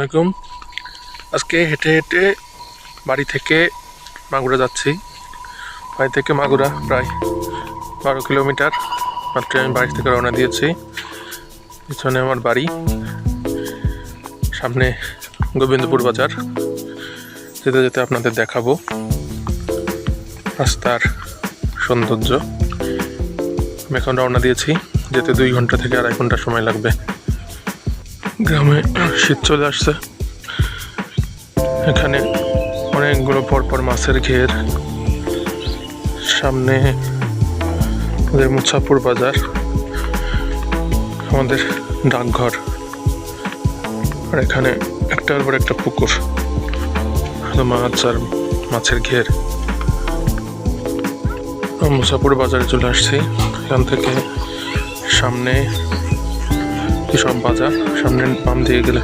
আলাইকুম। আজকে হেঁটে হেঁটে বাড়ি থেকে মাগুরা যাচ্ছি। বাড়ি থেকে মাগুরা প্রায় বারো কিলোমিটার। মাত্র আমি বাড়ি থেকে রওনা দিয়েছি। পিছনে আমার বাড়ি, সামনে গোবিন্দপুর বাজার। যেতে যেতে আপনাদের দেখাবো রাস্তার সৌন্দর্য। আমি এখন রওনা দিয়েছি। যেতে দুই ঘণ্টা থেকে আড়াই ঘণ্টা সময় লাগবে। গ্রামে শীত চলে আসছে। এখানে অনেকগুলো পরপর মাছের ঘের। সামনে আমাদের মুছাপুর বাজার, আমাদের ডাকঘর, আর এখানে একটার পর একটা পুকুর, মাছ আর মাছের ঘের। মুসাপুর বাজারে চলে আসছি। এখান থেকে সামনে সব বাজার সামনে পাম দিয়ে গেলে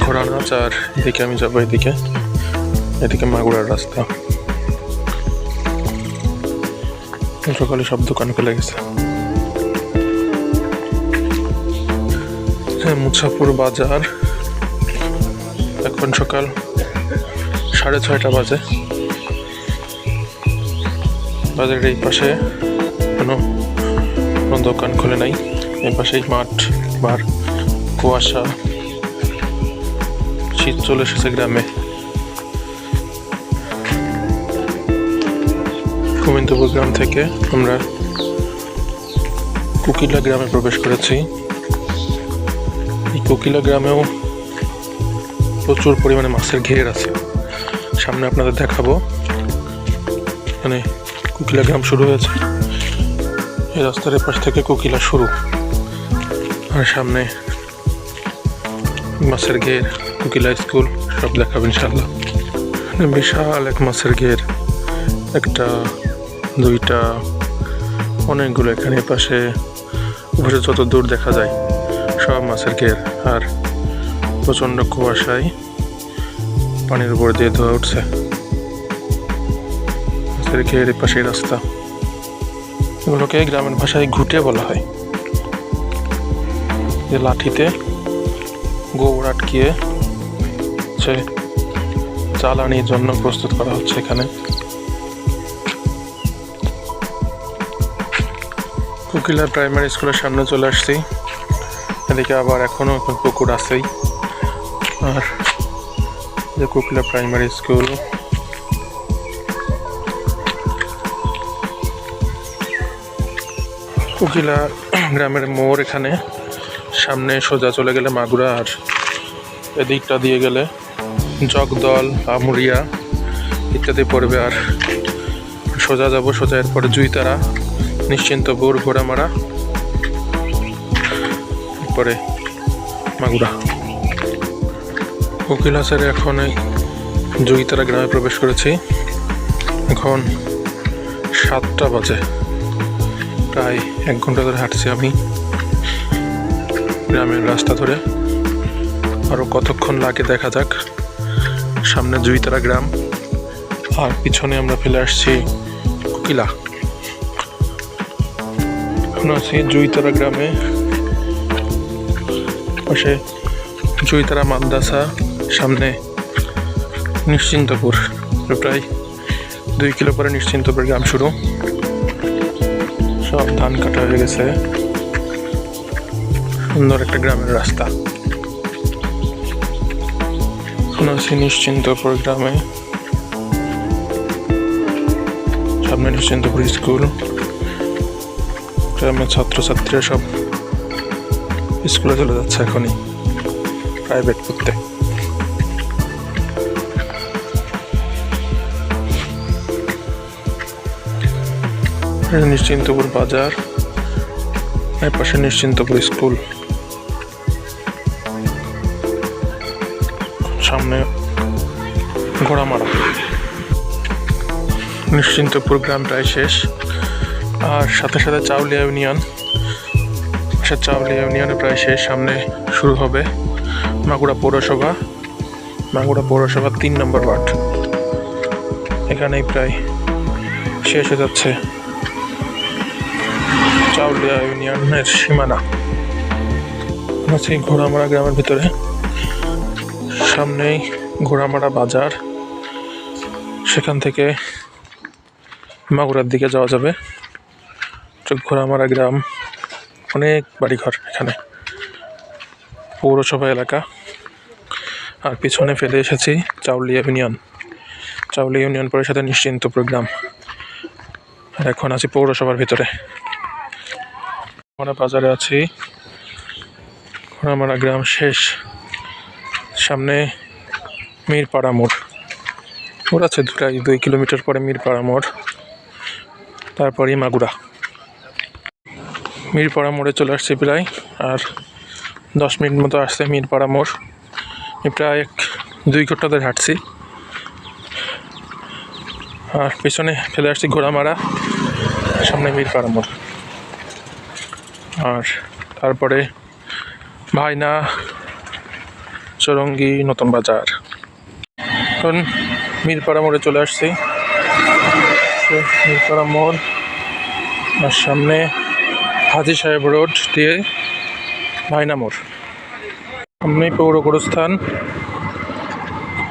ঘোড়া নাচ আর এদিকে আমি যাব এদিকে। এদিকে মাগুরার রাস্তা। সকালে সব দোকান খুলে গেছে। হ্যাঁ মুছাপুর বাজার। এখন সকাল সাড়ে ছয়টা বাজে। বাজারের এই পাশে কোনো কোনো দোকান খুলে নাই। এই পাশেই মাঠ। বার কুয়াশা, শীত চলে এসেছে গ্রামে। গোবিন্দপুর গ্রাম থেকে আমরা কুকিলা গ্রামে প্রবেশ করেছি। এই কুকিলা গ্রামেও প্রচুর পরিমাণে মাছের ঘের আছে। সামনে আপনাদের দেখাবো। এখানে কুকিলা গ্রাম শুরু হয়েছে। এই রাস্তার এপাশ থেকে কোকিলা শুরু। আর সামনে মাছের ঘের কোকিলা স্কুল সব দেখাবো ইনশাল্লাহ বিশাল এক মাছের ঘের, একটা, দুইটা, অনেকগুলো এখানে পাশে, উপরে যত দূর দেখা যায়, সব মাছের ঘের। আর প্রচণ্ড কুয়াশায় পানির উপর দিয়ে ধোয়া উঠছে। মাছের ঘের পাশে রাস্তা। এগুলোকে গ্রামের ভাষায় ঘুটে বলা হয়। যে লাঠিতে গোবর আটকিয়ে হচ্ছে জ্বালানির জন্য প্রস্তুত করা হচ্ছে এখানে। কুকিলা প্রাইমারি স্কুলের সামনে চলে আসছি। এদিকে আবার এখনও পুকুর আছেই। আর যে কুকিলা প্রাইমারি স্কুল। উকিলা গ্রামের মোড় এখানে। সামনে সোজা চলে গেলে মাগুরা আর এদিকটা দিয়ে গেলে জগদল, আমুরিয়া ইত্যাদি পড়বে আর সোজা যাব সোজা এরপরে জুইতারা নিশ্চিন্তপুর ঘোড়ামারা, এরপরে মাগুরা। উকিলাসের এখন এই জুইতারা গ্রামে প্রবেশ করেছি। এখন সাতটা বাজে। প্রায় এক ঘণ্টা ধরে হাঁটছি আমি। গ্রামের রাস্তা ধরে আরও কতক্ষণ লাগে দেখা যাক। সামনে জুইতারা গ্রাম, আর পিছনে আমরা ফেলে আসছি কোকিলা। এখন আছি জুইতারা গ্রামে। পাশে জুইতারা মাদ্রাসা, সামনে নিশ্চিন্তপুর। প্রায় দুই কিলো পরে নিশ্চিন্তপুর গ্রাম শুরু। সব ধান কাটা হয়ে গেছে। সুন্দর একটা গ্রামের রাস্তা। এখন আছি নিশ্চিন্তপুর গ্রামে। সামনে নিশ্চিন্তপুর স্কুল। গ্রামের ছাত্রছাত্রীরা সব স্কুলে চলে যাচ্ছে এখনই প্রাইভেট পড়তে নিশ্চিন্তপুর বাজার এর পাশে নিশ্চিন্তপুর স্কুল। সামনে ঘোড়ামারা নিশ্চিন্তপুর গ্রাম প্রায় শেষ। আর সাথে সাথে চাউলিয়া ইউনিয়ন। চাউলিয়া ইউনিয়নে প্রায় শেষ। সামনে শুরু হবে মাগুড়া পৌরসভা। মাগুড়া পৌরসভা তিন নম্বর ওয়ার্ড। এখানেই প্রায় শেষ হয়ে যাচ্ছে চাউলিয়া ইউনিয়নের সীমানা। আছি ঘোড়ামারা গ্রামের ভিতরে সামনেই ঘোড়ামারা বাজার। সেখান থেকে মাগুরার দিকে যাওয়া যাবে। ঘোড়ামারা গ্রাম, অনেক বাড়িঘর এখানে। পৌরসভা এলাকা। আর পিছনে ফেলে এসেছি চাউলিয়া ইউনিয়ন। চাউলিয়া ইউনিয়ন পরিষদের নিশ্চিন্তপুর গ্রাম আর এখন আছি পৌরসভার ভিতরে। আমরা বাজারে আছি। ঘোড়ামারা গ্রাম শেষ। সামনে মিরপাড়া মোড়। মোড় আছে দুটাই দুই কিলোমিটার পরে মিরপাড়া মোড়, তারপরই মাগুরা। মিরপাড়া মোড়ে চলে আসছি প্রায়, আর দশ মিনিট মতো আসছে মিরপাড়া মোড়। প্রায় এক দুই ঘণ্টা ধরে হাঁটছি। আর পেছনে ফেলে আসছি ঘোড়ামারা, সামনে মিরপাড়া মোড়। আর তারপরে ভাইনা চরঙ্গি নতুন বাজার। এখন মিরপাড়া মোড়ে চলে আসছি। মিরপাড়া মোড় আর সামনে হাজি সাহেব রোড দিয়ে ভাইনা মোড়। সামনেই পৌর গোরস্থান,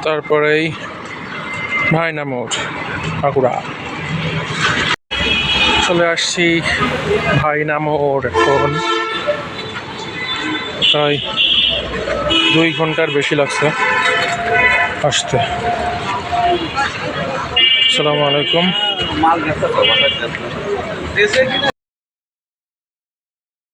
তারপরেই ভাইনা মোড় বাঁকুড়া চলে আসছি ভাইনা মোড় এখন। প্রায় দুই ঘণ্টার বেশি লাগছে। আসতে। আসসালামু আলাইকুম।